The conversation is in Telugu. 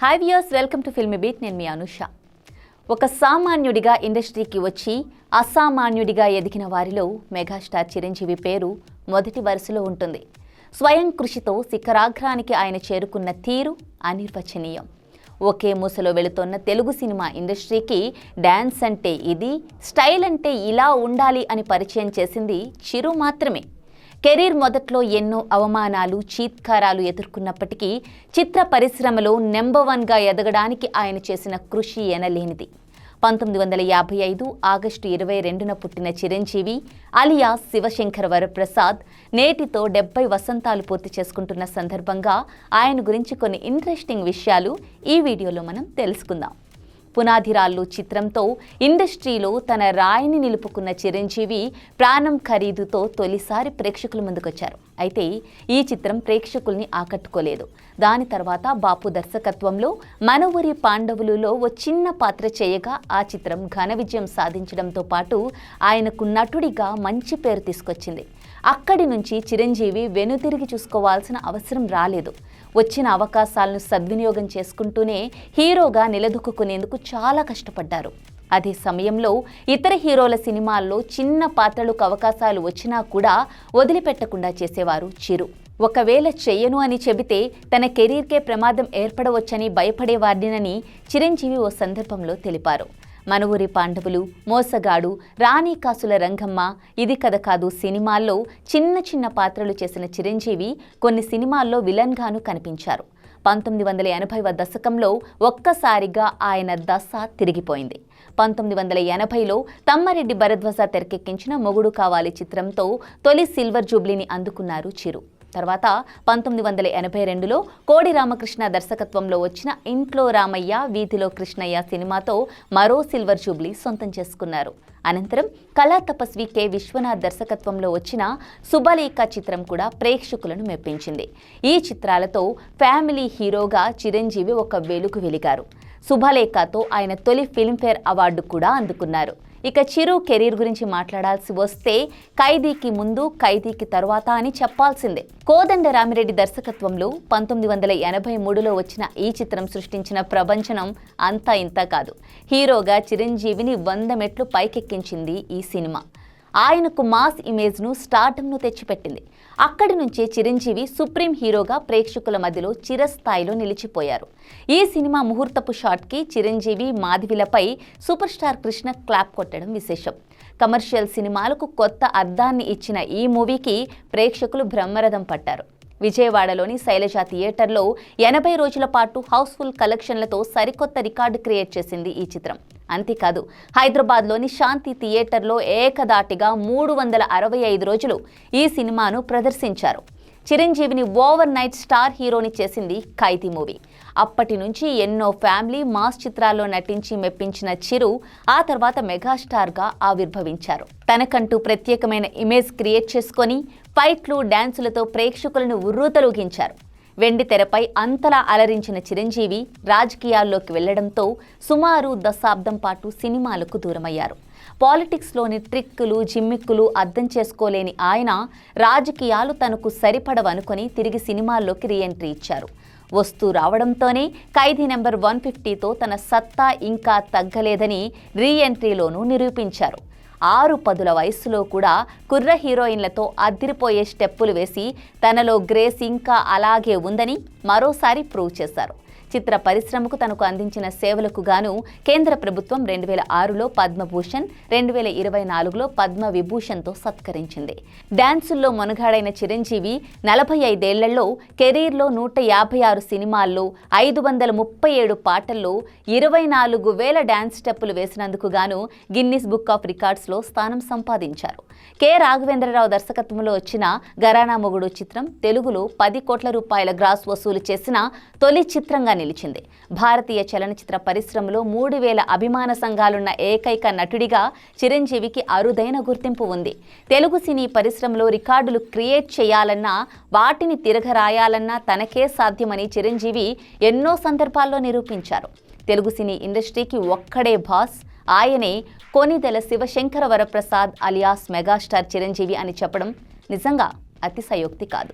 Hi viewers welcome to film beat నేను మీ అనుష. ఒక సామాన్యుడిగా ఇండస్ట్రీకి వచ్చి అసామాన్యుడిగా ఎదిగిన వారిలో మెగాస్టార్ చిరంజీవి పేరు మొదటి వరుసలో ఉంటుంది. స్వయం కృషితో శిఖరాగ్రానికి ఆయన చేరుకున్న తీరు అనిర్వచనీయం. ఒకే మూసలో వెళుతున్న తెలుగు సినిమా ఇండస్ట్రీకి డ్యాన్స్ అంటే ఇది స్టైల్ అంటే ఇలా ఉండాలి అని పరిచయం చేసింది చిరు మాత్రమే. కెరీర్ మొదట్లో ఎన్నో అవమానాలు చీత్కారాలు ఎదుర్కొన్నప్పటికీ చిత్ర పరిశ్రమలో నెంబర్ వన్గా ఎదగడానికి ఆయన చేసిన కృషి ఎనలేనిది. పంతొమ్మిది వందల యాభై ఐదు ఆగస్టు ఇరవై రెండున పుట్టిన చిరంజీవి అలియా శివశంకర్ వరప్రసాద్ నేటితో డెబ్బై వసంతాలు పూర్తి చేసుకుంటున్న సందర్భంగా ఆయన గురించి కొన్ని ఇంట్రెస్టింగ్ విషయాలు ఈ వీడియోలో మనం తెలుసుకుందాం. పునాదిరాళ్ళు చిత్రంతో ఇండస్ట్రీలో తన రాయిని నిలుపుకున్న చిరంజీవి ప్రాణం ఖరీదుతో తొలిసారి ప్రేక్షకుల ముందుకొచ్చారు. అయితే ఈ చిత్రం ప్రేక్షకుల్ని ఆకట్టుకోలేదు. దాని తర్వాత బాపు దర్శకత్వంలో మనవరి పాండవులులో ఓ చిన్న పాత్ర చేయగా ఆ చిత్రం ఘన విజయం సాధించడంతో పాటు ఆయనకు నటుడిగా మంచి పేరు తీసుకొచ్చింది. అక్కడి నుంచి చిరంజీవి వెనుతిరిగి చూసుకోవాల్సిన అవసరం రాలేదు. వచ్చిన అవకాశాలను సద్వినియోగం చేసుకుంటూనే హీరోగా నిలదొక్కునేందుకు చాలా కష్టపడ్డారు. అదే సమయంలో ఇతర హీరోల సినిమాల్లో చిన్న పాత్రలకు అవకాశాలు వచ్చినా కూడా వదిలిపెట్టకుండా చేసేవారు చిరు. ఒకవేళ చెయ్యను అని చెబితే తన కెరీర్కే ప్రమాదం ఏర్పడవచ్చని భయపడేవాడినని చిరంజీవి ఓ సందర్భంలో తెలిపారు. మన పాండవులు మోసగాడు రాణి కాసుల రంగమ్మ ఇది కథ కాదు సినిమాల్లో చిన్న చిన్న పాత్రలు చేసిన చిరంజీవి కొన్ని సినిమాల్లో విలన్గాను కనిపించారు. పంతొమ్మిది వందల ఎనభైవ దశకంలో ఒక్కసారిగా ఆయన దశ తిరిగిపోయింది. పంతొమ్మిది వందల ఎనభైలో తమ్మారెడ్డి భరద్వాజ తెరకెక్కించిన మొగుడు కావాలి చిత్రంతో తొలి సిల్వర్ జూబ్లీని అందుకున్నారు చిరు. తర్వాత పంతొమ్మిది వందల ఎనభై రెండులో కోడి రామకృష్ణ దర్శకత్వంలో వచ్చిన ఇంట్లో రామయ్య వీధిలో కృష్ణయ్య సినిమాతో మరో సిల్వర్ జూబ్లీ సొంతం చేసుకున్నారు. అనంతరం కళా తపస్వి కె. విశ్వనాథ్ దర్శకత్వంలో వచ్చిన సుబలేఖ చిత్రం కూడా ప్రేక్షకులను మెప్పించింది. ఈ చిత్రాలతో ఫ్యామిలీ హీరోగా చిరంజీవి ఒక వెలుగు వెలిగారు. శుభలేఖతో ఆయన తొలి ఫిల్మ్ఫేర్ అవార్డు కూడా అందుకున్నారు. ఇక చిరు కెరీర్ గురించి మాట్లాడాల్సి వస్తే ఖైదీకి ముందు ఖైదీకి తరువాత అని చెప్పాల్సిందే. కోదండ రామిరెడ్డి దర్శకత్వంలో పంతొమ్మిది వందల ఎనభై మూడులో వచ్చిన ఈ చిత్రం సృష్టించిన ప్రపంచనం అంతా ఇంత కాదు. హీరోగా చిరంజీవిని వంద మెట్లు పైకెక్కించింది ఈ సినిమా. ఆయనకు మాస్ ఇమేజ్ను స్టార్టంను తెచ్చిపెట్టింది. అక్కడి నుంచే చిరంజీవి సుప్రీం హీరోగా ప్రేక్షకుల మధ్యలో చిరస్థాయిలో నిలిచిపోయారు. ఈ సినిమా ముహూర్తపు షాట్కి చిరంజీవి మాధవిలపై సూపర్ స్టార్ కృష్ణ క్లాప్ కొట్టడం విశేషం. కమర్షియల్ సినిమాలకు కొత్త అర్థాన్ని ఇచ్చిన ఈ మూవీకి ప్రేక్షకులు బ్రహ్మరథం పట్టారు. విజయవాడలోని శైలజ థియేటర్లో ఎనభై రోజుల పాటు హౌస్ఫుల్ కలెక్షన్లతో సరికొత్త రికార్డు క్రియేట్ చేసింది ఈ చిత్రం. అంతేకాదు హైదరాబాద్లోని శాంతి థియేటర్లో ఏకదాటిగా మూడు వందల అరవై ఐదు రోజులు ఈ సినిమాను ప్రదర్శించారు. చిరంజీవిని ఓవర్ నైట్ స్టార్ హీరోని చేసింది ఖైదీ మూవీ. అప్పటి నుంచి ఎన్నో ఫ్యామిలీ మాస్ చిత్రాల్లో నటించి మెప్పించిన చిరు ఆ తర్వాత మెగాస్టార్గా ఆవిర్భవించారు. తనకంటూ ప్రత్యేకమైన ఇమేజ్ క్రియేట్ చేసుకొని ఫైట్లు డ్యాన్సులతో ప్రేక్షకులను ఉర్రూతలూగించారు. వెండి తెరపై అంతలా అలరించిన చిరంజీవి రాజకీయాల్లోకి వెళ్ళడంతో సుమారు దశాబ్దం పాటు సినిమాలకు దూరమయ్యారు. పాలిటిక్స్లోని ట్రిక్కులు జిమ్మిక్కులు అర్థం చేసుకోలేని ఆయన రాజకీయాలు తనకు సరిపడవనుకొని తిరిగి సినిమాల్లోకి రీఎంట్రీ ఇచ్చారు. వస్తూ రావడంతోనే ఖైదీ నెంబర్ వన్ ఫిఫ్టీతో తన సత్తా ఇంకా తగ్గలేదని రీఎంట్రీలోనూ నిరూపించారు. ఆరు పదుల వయస్సులో కూడా కుర్ర హీరోయిన్లతో అదిరిపోయే స్టెప్పులు వేసి తనలో గ్రేస్ ఇంకా అలాగే ఉందని మరోసారి ప్రూవ్ చేశారు. చిత్ర పరిశ్రమకు తనకు అందించిన సేవలకు గాను కేంద్ర ప్రభుత్వం రెండు వేల ఆరులో పద్మభూషణ్ రెండు వేల ఇరవై నాలుగులో పద్మ విభూషణ్తో సత్కరించింది. డ్యాన్సుల్లో మొనగాడైన చిరంజీవి నలభై ఐదేళ్ళలో కెరీర్లో నూట యాభై ఆరు సినిమాల్లో ఐదు వందల ముప్పై ఏడు పాటల్లో ఇరవై నాలుగు వేల డ్యాన్స్ స్టెప్పులు వేసినందుకు గాను గిన్నిస్ బుక్ ఆఫ్ రికార్డ్స్లో స్థానం సంపాదించారు. కె రాఘవేంద్రరావు దర్శకత్వంలో వచ్చిన గరానా మొగుడు చిత్రం తెలుగులో పది కోట్ల రూపాయల గ్రాస్ వసూలు చేసిన తొలి చిత్రంగా నిలిచింది. భారతీయ చలనచిత్ర పరిశ్రమలో మూడు వేల అభిమాన సంఘాలున్న ఏకైక నటుడిగా చిరంజీవికి అరుదైన గుర్తింపు ఉంది. తెలుగు సినీ పరిశ్రమలో రికార్డులు క్రియేట్ చేయాలన్నా వాటిని తిరగరాయాలన్నా తనకే సాధ్యమని చిరంజీవి ఎన్నో సందర్భాల్లో నిరూపించారు. తెలుగు సినీ ఇండస్ట్రీకి ఒక్కడే బాస్ ఆయనే కొనిదెల శివశంకర వరప్రసాద్ అలియాస్ మెగాస్టార్ చిరంజీవి అని చెప్పడం నిజంగా అతిశయోక్తి కాదు.